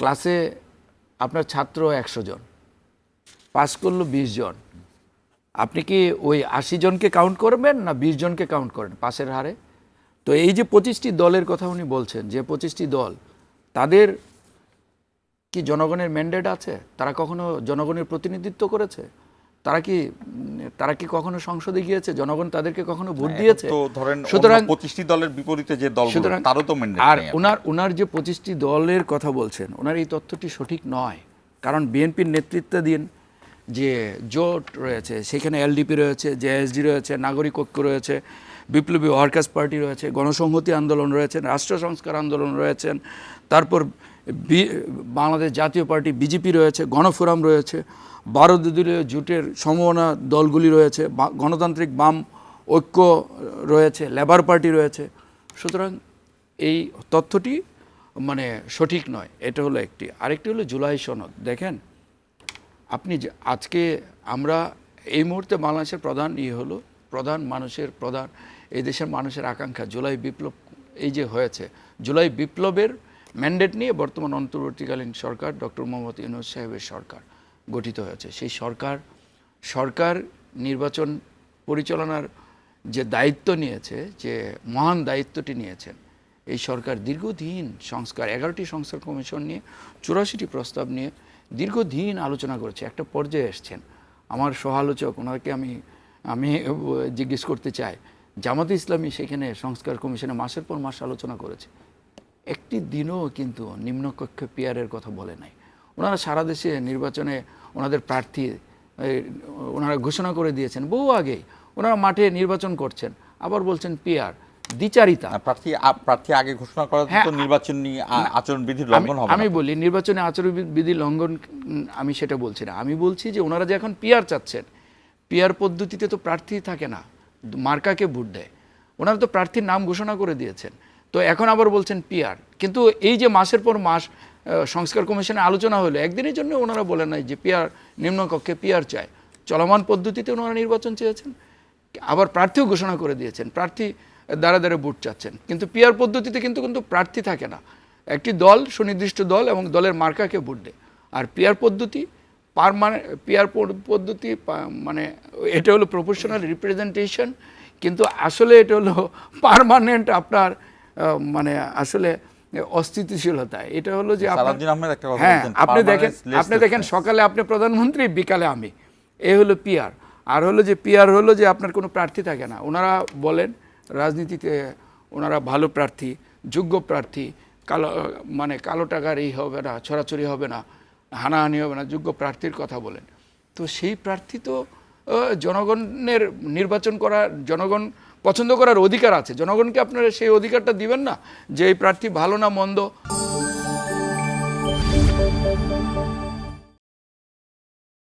ক্লাসে আপনার ছাত্র একশো জন, পাস করল বিশ জন। আপনি কি ওই আশি জনকে কাউন্ট করবেন না বিশ জনকে কাউন্ট করেন পাশের হারে? তো এই যে পঁচিশটি দলের কথা উনি বলছেন, যে পঁচিশটি দল, তাদের কি জনগণের ম্যান্ডেট আছে? তারা কখনো জনগণের প্রতিনিধিত্ব করেছে? তারা কি তারা কি কখনো সংসদে গিয়েছে? জনগণ তাদেরকে কখনো ভোট দিয়েছে? তো ধরেন সুতরাং পঁচিশটি দলের বিপরীতে যে দল সুতরাং তারও তো আর ওনার ওনার যে পঁচিশটি দলের কথা বলছেন ওনার এই তথ্যটি সঠিক নয়। কারণ বিএনপির নেতৃত্বাধীন যে জোট রয়েছে সেখানে এলডিপি রয়েছে জেএসডি রয়েছে নাগরিক ঐক্য রয়েছে বিপ্লবী ওয়ার্কার্স পার্টি রয়েছে গণসংহতি আন্দোলন রয়েছেন রাষ্ট্র সংস্কার আন্দোলন রয়েছেন তারপর বাংলাদেশ জাতীয় পার্টি, বিজেপি রয়েছে, গণফোরাম রয়েছে বারো দলীয় জোটের সম্ভাবনা দলগুলি রয়েছে গণতান্ত্রিক বাম ঐক্য রয়েছে, লেবার পার্টি রয়েছে। সুতরাং এই তথ্যটি মানে সঠিক নয়, এটা হলো একটি। আরেকটি হলো জুলাই সনদ। দেখেন, আপনি যে আজকে আমরা এই মুহূর্তে বাংলাদেশের প্রধান ইয়ে হলো প্রধান মানুষের প্রধান, এই দেশের মানুষের আকাঙ্ক্ষা। জুলাই বিপ্লব এই যে হয়েছে, জুলাই বিপ্লবের ম্যান্ডেট নিয়ে বর্তমান অন্তর্বর্তীকালীন সরকার ডক্টর মোহাম্মদ ইউনুস সাহেবের সরকার গঠিত হয়েছে। সেই সরকার সরকার নির্বাচন পরিচালনার যে দায়িত্ব নিয়েছে, যে মহান দায়িত্বটি নিয়েছেন, এই সরকার দীর্ঘদিন সংস্কার, এগারোটি সংস্কার কমিশন নিয়ে, চুরাশিটি প্রস্তাব নিয়ে দীর্ঘদিন আলোচনা করেছে। একটা পর্যায়ে এসছেন। আমার সহালোচক ওনাকে আমি আমি জিজ্ঞেস করতে চাই, জামাতে ইসলামী সেখানে সংস্কার কমিশনে মাসের পর মাস আলোচনা করেছে। একটি দিনও কিন্তু নিম্নকক্ষ পিয়ারের কথা বলে নাই। ওনারা সারা দেশে নির্বাচনে ওনাদের প্রার্থী ওনারা ঘোষণা করে দিয়েছেন। বহু আগেই ওনারা মাঠে নির্বাচন করছেন। আবার বলছেন পিয়ার দ্বিচারিতা। প্রার্থী প্রার্থী আগে ঘোষণা করা হ্যাঁ, তো নির্বাচনী আ- আচরণ বিধির লঙ্ঘন হবে আমি বলি নির্বাচনে আচরণবিধি লঙ্ঘন আমি সেটা বলছি না। আমি বলছি যে ওনারা যে এখন পিয়ার চাচ্ছেন পিয়ার পদ্ধতিতে তো প্রার্থী থাকে না মার্কাকে ভোট দেয়। ওনারা তো প্রার্থীর নাম ঘোষণা করে দিয়েছেন। তো এখন আবার বলছেন পিয়ার কিন্তু এই যে মাসের পর মাস সংস্কার কমিশনে আলোচনা হলো, একদিনের জন্য ওনারা বলেন নাই যে পিয়ার নিম্নকক্ষে পিয়ার চায়। চলমান পদ্ধতিতে ওনারা নির্বাচন চেয়েছেন, আবার প্রার্থীও ঘোষণা করে দিয়েছেন, প্রার্থী দ্বারা দ্বারা ভোট চাচ্ছেন। কিন্তু পিয়ার পদ্ধতিতে কিন্তু কিন্তু প্রার্থী থাকে না। একটি দল, সুনির্দিষ্ট দল এবং দলের মার্কাকে ভোট দেয়। আর পিয়ার পদ্ধতি পারমানেন্ট পিয়ার পদ্ধতি মানে এটা হলো প্রফেশনাল রিপ্রেজেন্টেশন কিন্তু আসলে এটা হলো পারমানেন্ট আপনার মানে আসলে অস্থিতিশীলতা এটা হলো যে হ্যাঁ আপনি দেখেন আপনি দেখেন সকালে আপনি প্রধানমন্ত্রী বিকালে আমি। এ হলো পিয়ার আর হলো যে পিয়ার হলো যে আপনার কোনো প্রার্থী থাকে না। ওনারা বলেন রাজনীতিতে ওনারা ভালো প্রার্থী যোগ্য প্রার্থী কালো মানে কালো টাকার এই হবে না ছড়াছড়ি হবে না হানাহানি হবে না যোগ্য প্রার্থীর কথা বলেন। তো সেই প্রার্থী তো জনগণের নির্বাচন করার জনগণ পছন্দ করার অধিকার আছে। জনগণকে আপনারা সেই অধিকারটা দিবেন না যে এই প্রার্থী ভালো না, মন্দ।